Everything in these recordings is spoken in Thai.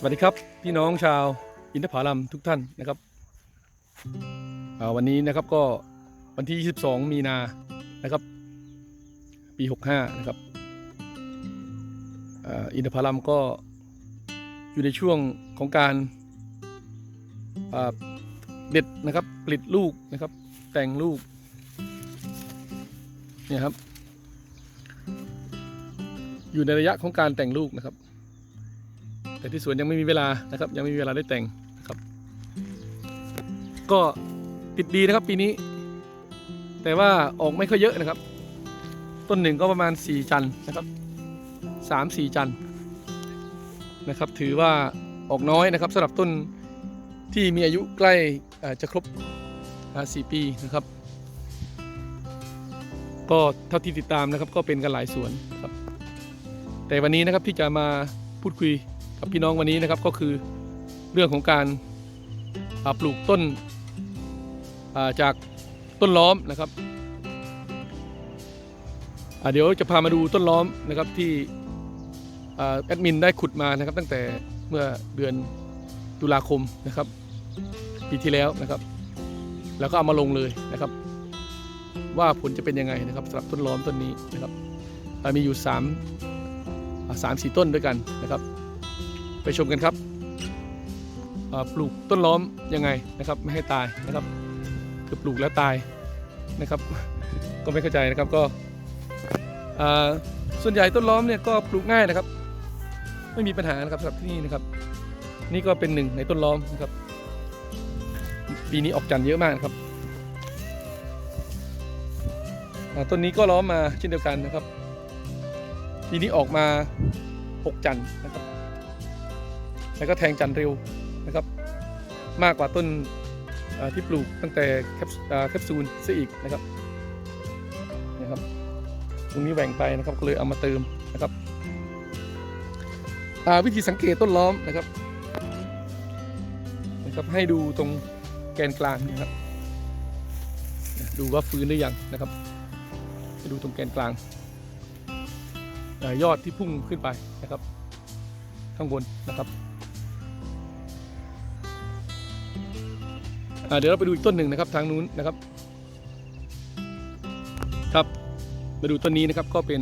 สวัสดีครับพี่น้องชาวอินทผลัมทุกท่านนะครับวันนี้นะครับก็วันที่ 22 มีนานะครับ ปี 65 นะครับอ,อินทผลัมก็อยู่ในช่วงของการเด็ดนะครับผลิตลูกนะครับ แต่งลูกเนี่ยครับ อยู่ในระยะของการแต่งลูกนะครับ แต่ที่สวนยังไม่มีเวลานะครับ ยังไม่มีเวลาได้แต่งนะครับ ก็ติดดีนะครับปีนี้ แต่ว่าออกไม่ค่อยเยอะนะครับ ต้นหนึ่งก็ประมาณ 4 จันนะครับสามสี่จันนะครับ ถือว่าออกน้อยนะครับสำหรับต้นที่มีอายุใกล้จะครบสี่ปีนะครับ ก็เท่าที่ติดตามนะครับก็เป็นกันหลายสวนครับแต่วันนี้นะครับที่จะมาพูดคุย กับพี่น้องวันนี้นะครับก็คือเรื่องของการาปลูกต้นาจากต้นล้อมนะครับเดี๋ยวจะพามาดูต้นล้อมนะครับที่แอดมินได้ขุดมานะครับ ตั้งแต่เมื่อเดือนตุลาคมนะครับ ปีที่แล้วนะครับ แล้วก็เอามาลงเลยนะครับ ว่าผลจะเป็นยังไงนะครับสำหรับต้นล้อมต้นนี้นะครับมีอยู่3อ่าสามสี่ต้นด้วยกันนะครับ ไปชมกันครับปลูกต้นล้อมยังไงนะครับไม่ให้ตายนะครับ คือปลูกแล้วตายนะครับ ก็ไม่เข้าใจนะครับก็ส่วนใหญ่ต้นล้อมเนี่ยก็ปลูกง่ายนะครับ ไม่มีปัญหานะครับสำหรับที่นี่นะครับ นี่ก็เป็นหนึ่งในต้นล้อมนะครับ ปีนี้ออกจันทร์เยอะมากนะครับต้นนี้ก็ล้อมมาเช่นเดียวกันนะครับ ปีนี้ออกมา 6 จันทร์นะครับ แล้วก็แทงจันร์เร็วนะครับ มากกว่าต้นที่ปลูกตั้งแต่แคปซูลซะอีกนะครับนะครับ ตรงนี้แหว่งไปนะครับก็เลยเอามาเติมนะครับวิธีสังเกตต้นล้อมนะครับนะครับ ให้ดูตรงแกนกลางนี่ครับ ดูว่าฟื้นหรือยังนะครับให้ดูตรงแกนกลางอยอดที่พุ่งขึ้นไปนะครับ ข้างบนนะครับ เดี๋ยวเราไปดูอีกต้นหนึ่งนะครับทางนู้นนะครับ ครับมาดูต้นนี้นะครับก็เป็น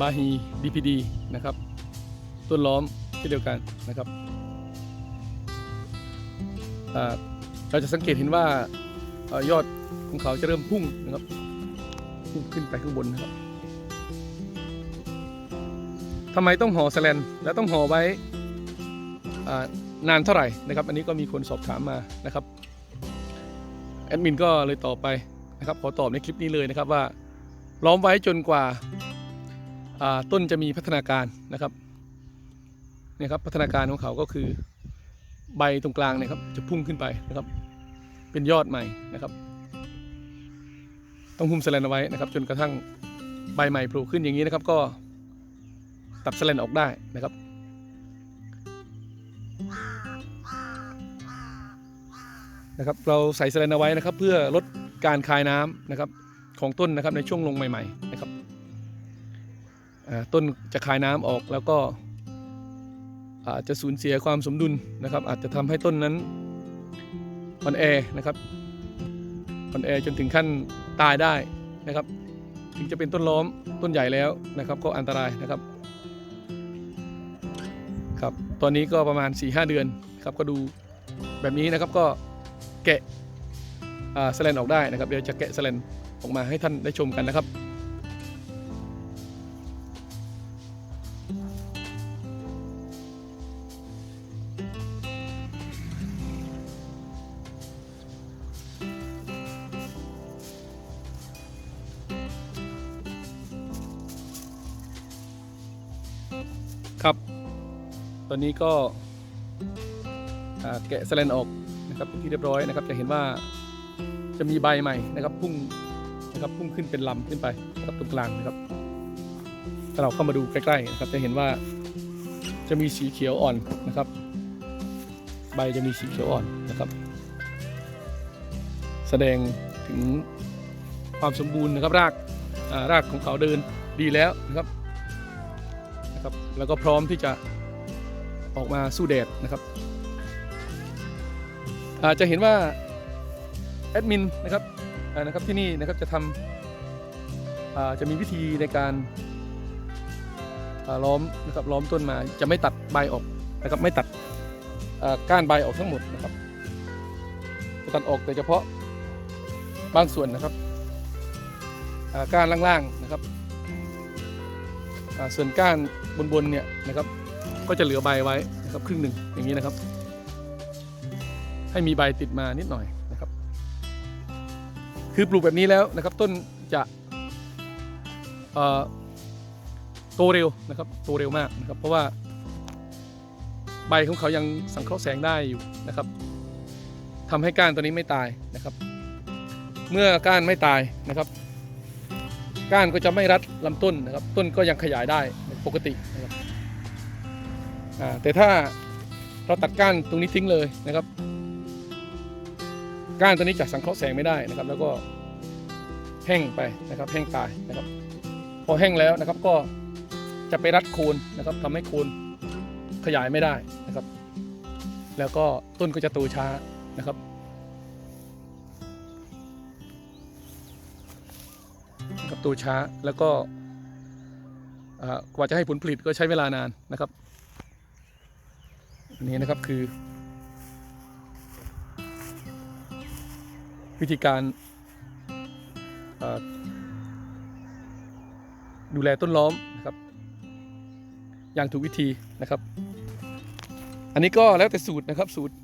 บาฮี DPD นะครับต้นล้อมเช่นเดียวกันนะครับเราจะสังเกตเห็นว่าอ่อยอดของเขาจะเริ่มพุ่งนะครับพุ่งขึ้นไปข้างบนนะครับทำไมต้องห่อแสแลนและต้องห่อไว้ นานเท่าไหร่นะครับ อันนี้ก็มีคนสอบถามมานะครับแอดมินก็เลยตอบไปนะครับ ขอตอบในคลิปนี้เลยนะครับว่าล้อมไว้จนกว่าาต้นจะมีพัฒนาการนะครับเนี่ยครับพัฒนาการของเขาก็คือใบตรงกลางเนี่ยครับจะพุ่งขึ้นไปนะครับ เป็นยอดใหม่นะครับ ต้องหุ้มแสแลนเอาไว้นะครับ จนกระทั่งใบใหม่โผล่ขึ้นอย่างนี้นะครับ ก็ตัดแสแลนออกได้นะครับ นะครับเราใส่สแลนเอาไว้นะครับ เพื่อลดการคายน้ำนะครับของต้นนะครับในช่วงลงใหม่ๆนะครับต้นจะคายน้ำออกแล้วก็อาจจะสูญเสียความสมดุลนะครับ อาจจะทำให้ต้นนั้นอ่อนแอนะครับอ่อนแอจนถึงขั้นตายได้นะครับ ถึงจะเป็นต้นล้อมต้นใหญ่แล้วนะครับ ก็อันตรายนะครับครับตอนนี้ก็ประมาณ 4-5 เดือนครับก็ดูแบบนี้นะครับก็ แกะอ่สแลนออกได้นะครับ เดี๋ยวจะแกะสแลนออกมาให้ท่านได้ชมกันนะครับครับ ตอนนี้ก็แกะสแลนออก นะครับเป็นที่เรียบร้อยนะครับ จะเห็นว่าจะมีใบใหม่นะครับพุ่งนะครับพุ่งขึ้นเป็นลำขึ้นไปนะครับตรงกลางนะครับถ้าเราเข้ามาดูใกล้ๆนะครับจะเห็นว่าจะมีสีเขียวอ่อนนะครับ ใบจะมีสีเขียวอ่อนนะครับ แสดงถึงความสมบูรณ์นะครับรากรากของเขาเดินดีแล้วนะครับนะครับ แล้วก็พร้อมที่จะออกมาสู้แดดนะครับ อาจจะเห็นว่าแอดมินนะครับนะครับที่นี่นะครับจะทำจะมีวิธีในการาล้อมนะครับล้อมต้นมาจะไม่ตัดใบออกนะครับไม่ตัดก้านใบออกทั้งหมดนะครับจะตัดออกแต่เฉพาะบางส่วนนะครับก้านล่างๆนะครับส่วนก้านบนๆเนี่ยนะครับก็จะเหลือใบไว้นะครับครึ่งหนึ่งอย่างนี้นะครับ ให้มีใบติดมานิดหน่อยนะครับ คือปลูกแบบนี้แล้วนะครับต้นจะโตเร็วนะครับโตเร็วมากนะครับ เพราะว่า ใบของเขายังสังเคราะห์แสงได้อยู่นะครับทำให้ก้านตัวนี้ไม่ตายนะครับ เมื่อก้านไม่ตายนะครับ ก้านก็จะไม่รัดลำต้นนะครับ ต้นก็ยังขยายได้ปกตินะครับแต่ถ้าเราตัดก้านตรงนี้ทิ้งเลยนะครับ ก้านตัวนี้จะสังเคราะห์แสงไม่ได้นะครับ แล้วก็แห้งไปนะครับ แห้งตายนะครับ พอแห้งแล้วนะครับก็จะไปรัดโคนนะครับทำให้โคนขยายไม่ได้นะครับ แล้วก็ต้นก็จะโตช้านะครับนะครับโตช้าแล้วก็กว่าจะให้ผลผลิตก็ใช้เวลานานนะครับ อันนี้นะครับคือ วิธีการดูแลต้นล้อมนะครับอย่างถูกวิธีนะครับ อันนี้ก็แล้วแต่สูตรนะครับสูตร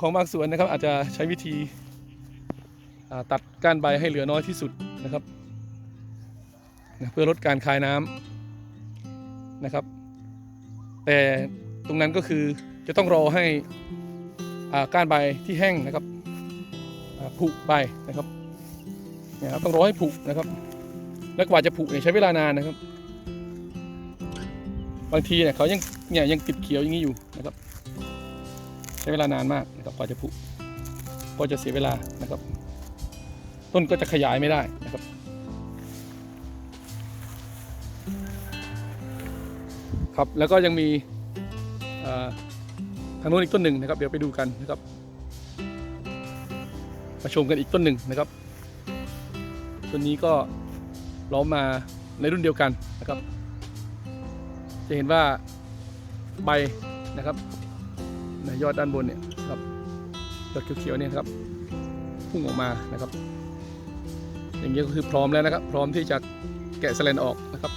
ของบางสวนนะครับ อาจจะใช้วิธีตัดก้านใบให้เหลือน้อยที่สุดนะครับ เพื่อลดการคายน้ำนะครับ แต่ตรงนั้นก็คือจะต้องรอให้ก้านใบที่แห้งนะครับ ผุไปนะครับเนี่ยครับต้องรอให้ผุนะครับ แล้วกว่าจะผุเนี่ยใช้เวลานานนะครับ บางทีเนี่ยเขายังเนี่ยยังติดเขียวอย่างนี้อยู่นะครับ ใช้เวลานานมากนะครับกว่าจะผุก็จะเสียเวลานะครับ ต้นก็จะขยายไม่ได้นะครับครับแล้วก็ยังมีทางโน้นอีกต้นหนึ่งนะครับ เดี๋ยวไปดูกันนะครับ มาชมกันอีกต้นหนึ่งนะครับต้นนี้ก็ล้อมมาในรุ่นเดียวกันนะครับ จะเห็นว่าใบนะครับในยอดด้านบนเนี่ยครับยอดเขียวๆเนี่ยครับพุ่งออกมานะครับ อย่างนี้ก็คือพร้อมแล้วนะครับ พร้อมที่จะแกะสแลนออกนะครับ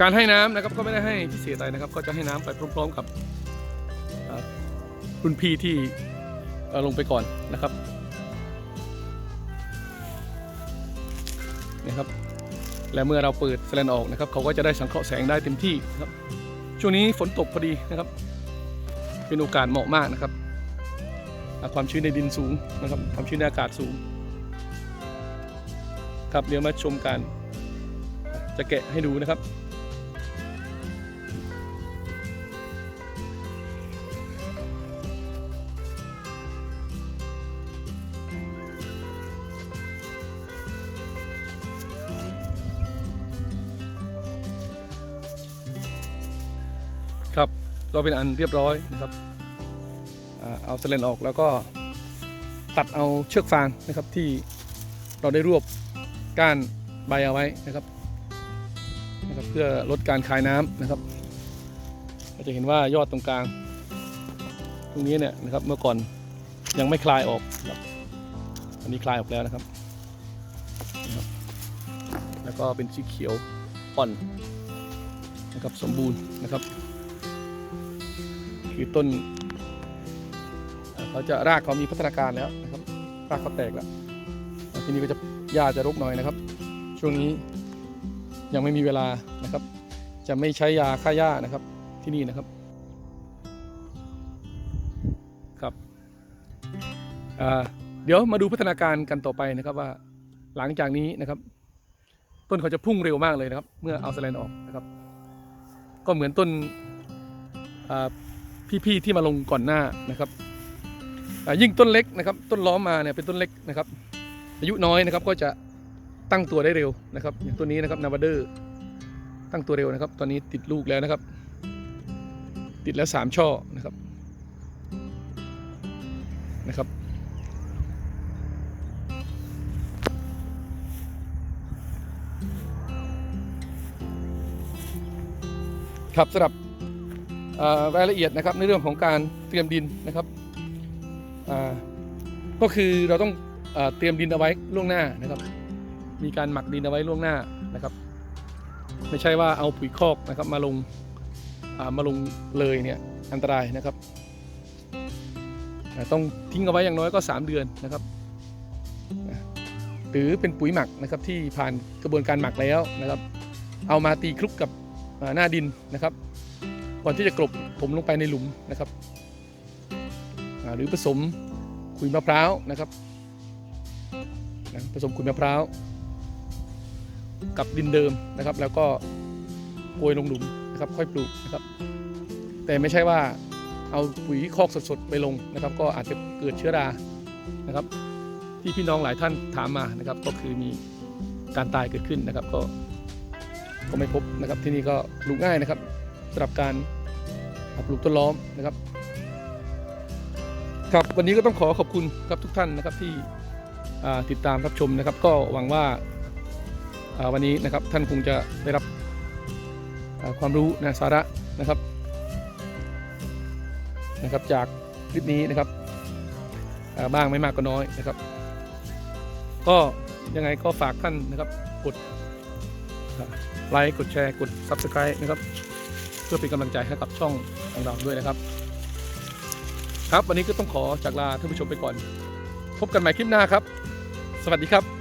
การให้น้ำนะครับก็ไม่ได้ให้พิเศษอะไรนะครับ ก็จะให้น้ำไปพร้อมๆกับ รุ่นพี่ที่ลงไปก่อนนะครับนะครับ และเมื่อเราเปิดแสลนออกนะครับ เขาก็จะได้สังเคราะห์แสงได้เต็มที่ครับ ช่วงนี้ฝนตกพอดีนะครับ เป็นโอกาสเหมาะมากนะครับอ่าความชื้นในดินสูงนะครับ ความชื้นในอากาศสูง ครับเดี๋ยวมาชมกันจะแกะให้ดูนะครับ ก็เป็นอันเรียบร้อยนะครับอเอาสเลนออกแล้วก็ตัดเอาเชือกฟางนะครับที่เราได้รวบก้านใบเอาไว้นะครับนะครับ เพื่อลดการคายน้ำนะครับเราจะเห็นว่ายอดตรงกลาง ตรงนี้เนี่ยนะครับเมื่อก่อนยังไม่คลายออกนะครับอันนี้คลายออกแล้วนะครับนะครับ แล้วก็เป็นสีเขียวอ่อนนะครับสมบูรณ์นะครับ คือต้นเขาจะรากเขามีพัฒนาการแล้วนะครับรากเขาแตกแล้วทีนี้ก็จะหญ้าจะรกหน่อยนะครับ ช่วงนี้ยังไม่มีเวลานะครับ จะไม่ใช้ยาฆ่าหญ้านะครับที่นี่นะครับครับเดี๋ยวมาดูพัฒนาการกันต่อไปนะครับว่าหลังจากนี้นะครับ ต้นเขาจะพุ่งเร็วมากเลยนะครับ เมื่อเอาสแลนออกนะครับ ก็เหมือนต้นอ่า พี่ๆที่มาลงก่อนหน้านะครับยิ่งต้นเล็กนะครับ ต้นล้อมมาเนี่ยเป็นต้นเล็กนะครับ อายุน้อยนะครับก็จะตั้งตัวได้เร็วนะครับอย่างต้นนี้นะครับนาวาเดอร์ตั้งตัวเร็วนะครับ ตอนนี้ติดลูกแล้วนะครับ ติดแล้วสามช่อนะครับนะครับครับสำหรับ รายละเอียดนะครับในเรื่องของการเตรียมดินนะครับก็คือเราต้องเตรียมดินเอาไว้ล่วงหน้านะครับ มีการหมักดินเอาไว้ล่วงหน้านะครับ ไม่ใช่ว่าเอาปุ๋ยคอกนะครับมาลงามาลงเลยเนี่ยอันตรายนะครับต้องทิ้งเอาไว้อย่างน้อยก็ 3 เดือนนะครับ หรือเป็นปุ๋ยหมักนะครับที่ผ่านกระบวนการหมักแล้วนะครับ เอามาตีคลุกกับหน้าดินนะครับ ก่อนที่จะกลบผมลงไปในหลุมนะครับ หรือผสมขุยมะพร้าวนะครับนะผสมขุยมะพร้าว กับดินเดิมนะครับ แล้วก็โกยลงหลุมนะครับ ค่อยปลูกนะครับ แต่ไม่ใช่ว่าเอาปุ๋ยคอกสดๆไปลงนะครับ ก็อาจจะเกิดเชื้อรานะครับ ที่พี่น้องหลายท่านถามมานะครับ ก็คือมีการตายเกิดขึ้นนะครับ ก็ก็ไม่พบนะครับที่นี่ก็ปลูกง่ายนะครับ สำหรับการปลูกต้นล้อมนะครับ ครับวันนี้ก็ต้องขอขอบคุณครับทุกท่านนะครับที่ติดตามรับชมนะครับ ก็หวังว่าวันนี้นะครับท่านคงจะได้รับความรู้นะสาระนะครับนะครับ จากคลิปนี้นะครับบ้างไม่มากก็น้อยนะครับ ก็ยังไงก็ฝากท่านนะครับกดไลค์กดแชร์กด Subscribe นะครับ พื่อเป็นกำลังใจให้กับช่องของเราด้วยนะครับ ครับวันนี้ก็ต้องขอจากลาท่านผู้ชมไปก่อน พบกันใหม่คลิปหน้าครับ สวัสดีครับ